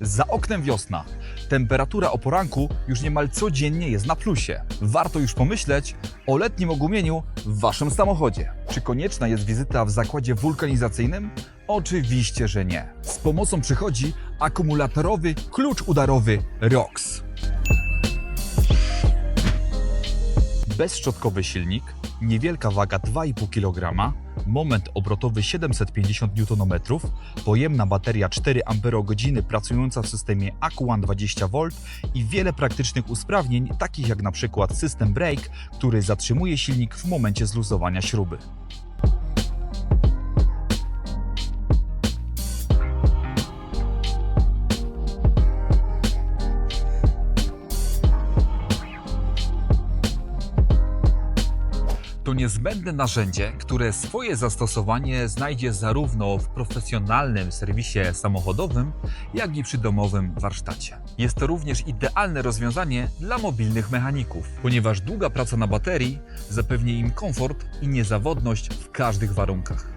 Za oknem wiosna. Temperatura o poranku już niemal codziennie jest na plusie. Warto już pomyśleć o letnim ogumieniu w waszym samochodzie. Czy konieczna jest wizyta w zakładzie wulkanizacyjnym? Oczywiście, że nie. Z pomocą przychodzi akumulatorowy klucz udarowy ROX. Bezszczotkowy silnik, niewielka waga 2,5 kg, moment obrotowy 750 Nm, pojemna bateria 4 Ah pracująca w systemie Aquan 20V i wiele praktycznych usprawnień, takich jak na przykład system brake, który zatrzymuje silnik w momencie zluzowania śruby. To niezbędne narzędzie, które swoje zastosowanie znajdzie zarówno w profesjonalnym serwisie samochodowym, jak i przy domowym warsztacie. Jest to również idealne rozwiązanie dla mobilnych mechaników, ponieważ długa praca na baterii zapewni im komfort i niezawodność w każdych warunkach.